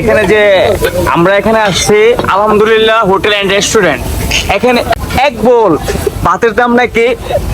এখানে যে আমরা এখানে আসছি, আলহামদুলিল্লাহ, হোটেল এন্ড রেস্টুরেন্ট এখানে এক বোল ভাতের দাম নাকি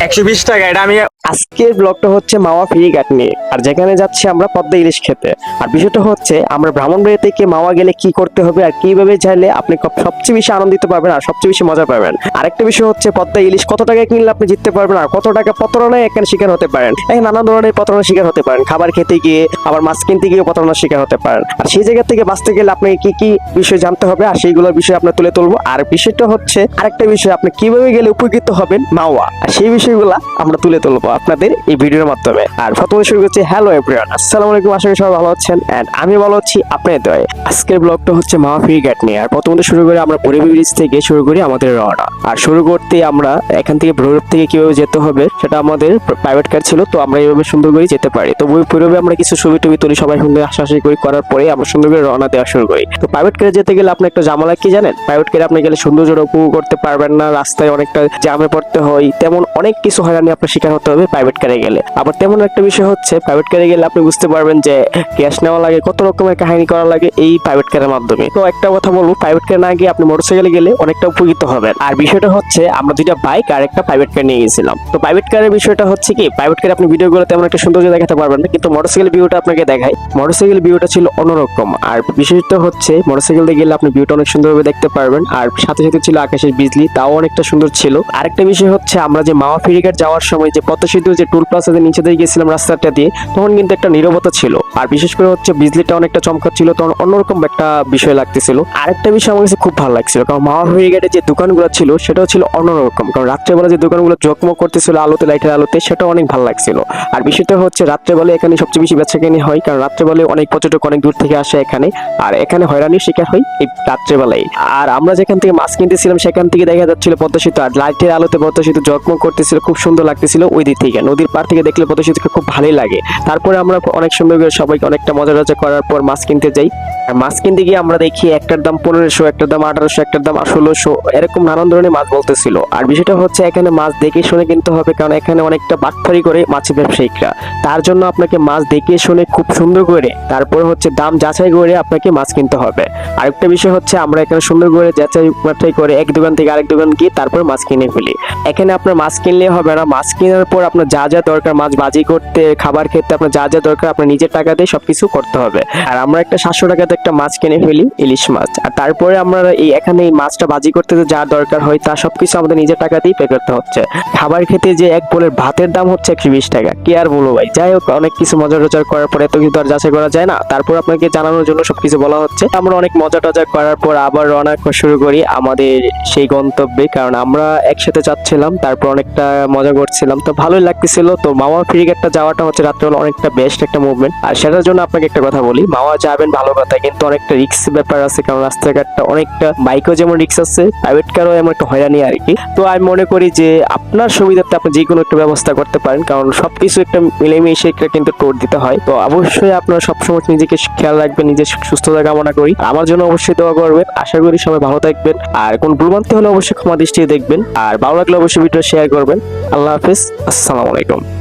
একশো বিশ টাকা, এটা আমি আজকের ব্লগটা হচ্ছে মাওয়া ফেরিঘাট নিয়ে। আর যেখানে যাচ্ছি আমরা পদ্মা ইলিশ খেতে। আর বিষয়টা হচ্ছে, আমরা ব্রাহ্মণবাড়ি থেকে মাওয়া গেলে কি করতে হবে আর কীভাবে চাইলে আপনি সবচেয়ে বেশি আনন্দিত পাবেন আর সবচেয়ে বেশি মজা পাবেন। আরেকটা বিষয় হচ্ছে, পদ্মা ইলিশ কত টাকা কিনলে আপনি জিততে পারবেন আর কত টাকা প্রতারণায় এখানে শিকার হতে পারেন। এখানে নানা ধরনের প্রতারণার শিকার হতে পারেন। খাবার খেতে গিয়ে, আবার মাছ কিনতে গিয়ে প্রতারণার শিকার হতে পারেন। আর সেই জায়গা থেকে বাঁচতে গেলে আপনাকে কি কি বিষয় জানতে হবে? আর সেইগুলোর বিষয়ে আপনার তুলে তুলবো। আর বিষয়টা হচ্ছে, আরেকটা বিষয়, আপনি কীভাবে গেলে উপকৃত হবেন? মাওয়া। আর সেই বিষয়গুলো আমরা তুলে তুলবো। আপনাদের এই ভিডিওর মাধ্যমে। আর প্রথমে শুরু করছি হ্যালো এভরিওয়ান আসসালামু আলাইকুম, আশা করি সবাই ভালো আছেন এন্ড আমি ভালো আছি আপনাদের দয়ে। আজকের ব্লগটা হচ্ছে মাওয়া ফ্রি গেট নিয়ে, আর প্রথমত শুরু করে আমরা পরিবী ব্রিজ থেকে, শুরু করি আমাদের রওনা। আর শুরু করতে আমরা এখান থেকে ভৈরব থেকে কীভাবে যেতে হবে, সেটা আমাদের প্রাইভেট কার ছিল, তো আমরা এইভাবে সুন্দর করে যেতে পারি। তো ওই পূর্বে আমরা কিছু ছবি টবি তুলি, সবাই সুন্দর হাসাহাসি করি, করার পরে আমরা সুন্দর করে রওনা দেওয়া শুরু করি। তো প্রাইভেট কারে যেতে গেলে আপনি একটা জামালা কি জানেন? প্রাইভেট কারে আপনি গেলে সৌন্দর্য উপভোগ করতে পারবেন না, রাস্তায় অনেকটা জামে পড়তে হয়, তেমন অনেক কিছু হয়রানি আপনার শিকার হতে হবে। প্রাইভেট কারে গেলে। আবার তেমন একটা বিষয় হচ্ছে প্রাইভেট কারে গেলে আপনি বুঝতে পারবেন যে ক্যাশ নেওয়া লাগে, কত রকমের কাহিনী করা লাগে এই প্রাইভেট কারের মাধ্যমে। তো একটা কথা বলব প্রাইভেট কার না গিয়ে আপনি মোটরসাইকেলে গেলে অনেকটা উপকৃত হবেন। আর বিষয়টা হচ্ছে, আমরা দুইটা বাইক আর একটা প্রাইভেট কার নিয়ে গেছিলাম। তো প্রাইভেট কারের বিষয়টা হচ্ছে কি প্রাইভেট কারে আপনি ভিডিও গুলো তেমন একটা সৌন্দর্য দেখাতে পারবেন না, কিন্তু মোটরসাইকেল ভিউটা আপনাকে দেখায়। মোটরসাইকেল ভিউটা ছিল অন্যরকম। আর বিষয়টা হচ্ছে মোটরসাইকেল দিয়ে গেলে আপনি ভিউটা অনেক সুন্দরভাবে দেখতে পারবেন। আর সাথে সাথে ছিল আকাশের বিজলি, তাও অনেকটা সুন্দর ছিল। আরেকটা বিষয় হচ্ছে, আমরা যে মাওয়া ফেরিঘাট যাওয়ার সময় যে পদ্মা সেতু যে টুল প্লাজাতে নিচে দিয়ে গেছিলাম রাস্তাটা দিয়ে, তখন কিন্তু একটা নীরবতা ছিল। আর বিশেষ করে হচ্ছে বিজলিটা অনেকটা চমকাচ্ছিল তখন অন্যরকম একটা বিষয় লাগতেছিল। আরেকটা বিষয় আমার কাছে খুব ভালো লাগছিল, কারণ মাওয়া ফেরিঘাটে যে দোকানগুলো ছিল, সেটাও ছিল অন্যরকম। কারণ রাত্রেবেলা যে দোকানগুলো জকমক করতেছিল আলোতে, লাইটের আলোতে, সেটাও অনেক ভালো লাগছিল। আর বিষয়টা হচ্ছে রাত্রেবেলা এখানে সবচেয়ে বেশি বেচাকেনি হয়, কারণ রাত্রেবেলায় অনেক পর্যটক অনেক দূর থেকে আসে এখানে, আর এখানে হয়রানির শিকার হয় এই রাত্রেবেলায়। আর আমরা যেখান থেকে মাছ কিনতেছিলাম, সেখান থেকে দেখা যাচ্ছিল পদ্মা সেতু, আর লাইটের আলোতে পদ্মা সেতু জকমক করতেছিল, খুব সুন্দর লাগতেছিল, ওই দিক থেকে, নদীর পার থেকে দেখলে পদ্মা খুব ভালোই লাগে। তারপরে আমরা অনেক সময় সবাইকে অনেকটা মজা টজা করার পর মাছ কিনতে যাই। আর মাছ কিনতে গিয়ে আমরা দেখি একটার দাম পনেরোশো, একটার দাম আঠারোশো, একটার দাম ষোলোশো, এরকম নানান ধরনের মাছ বলতেছিল। আর বিষয়টা হচ্ছে এখানে মাছ দেখে শুনে কিনতে হবে, কারণ এখানে অনেকটা বাটফারি করে মাছের ব্যবসায়িকরা। তার জন্য আপনাকে মাছ দেখে শুনে খুব সুন্দর করে, তারপরে হচ্ছে দাম যাচাই করে আপনাকে মাছ কিনতে হবে। আরেকটা বিষয় হচ্ছে আমরা এখানে সুন্দর করে যাচাই বাছাই করে এক দোকান থেকে আরেক দোকান গিয়ে তারপর মাছ কিনে ফেলি। এখানে আপনার মাছ কিনলে হবে না, মাছ কেনার পর আপনার যা যা দরকার, মাছ বাজি করতে, খাবার খেতে আপনার যা যা দরকার, আপনার নিজের টাকা দিয়ে সবকিছু করতে হবে। আর আমরা একটা সাতশো টাকাতে একটা মাছ কিনে ফেলি, ইলিশ মাছ। আর তারপরে আমরা এই এখানে এই মাছটা বাজি করতে যে দরকার হয় তা সবকিছু আমাদের নিজের টাকা দিয়ে পে করতে হচ্ছে। খাবার খেতে যে এক বোলের ভাতের দাম হচ্ছে একশো বিশ টাকা। কি আর বলব ভাই? যাই হোক, অনেক কিছু মজা টজা করার পরে এত কিছু আর যাচাই করা যায় না। তারপর আপনাকে জানানোর জন্য সবকিছু বলা হচ্ছে। আমরা অনেক মজা টজা করার পর আবার রওনা শুরু করি আমাদের সেই গন্তব্যে। কারণ আমরা একসাথে যাচ্ছিলাম, তারপর অনেকটা মজা করছিলাম। তো ভালোই লাগতেছিল। তো মামা ফ্রিগেটটা যাওয়াটা হচ্ছে রাত্রেবেলা অনেকটা বেস্ট একটা মুভমেন্ট আর সেটার জন্য আপনাকে একটা কথা বলি, মামা যাবেন ভালো কথা কিন্তু অনেকটা রিক্স ব্যাপার আছে, কারণ রাস্তাঘাটটা অনেকটা বাইকও যেমন রিক্স আছে প্রাইভেট কারও এমন একটা হয়রানি আর কি। তো আমি মনে করি যে আপনার সুবিধার্থে আপনি যে কোনো একটা ব্যবস্থা করতে পারেন, কারণ সবকিছু একটা মিলেমিশে একটা কিন্তু টোর দিতে হয়। তো অবশ্যই আপনার সবসময় নিজেকে খেয়াল রাখবেন, নিজের সুস্থতা কামনা করি। আমার জন্য অবশ্যই দোয়া করবেন। আশা করি সবাই ভালো থাকবেন। আর কোন ভুলভ্রান্তি হলে অবশ্যই ক্ষমা দৃষ্টি দেখবেন। আর ভালো লাগলে অবশ্যই ভিডিও শেয়ার করবেন। আল্লাহ হাফিজ। আসসালামু আলাইকুম।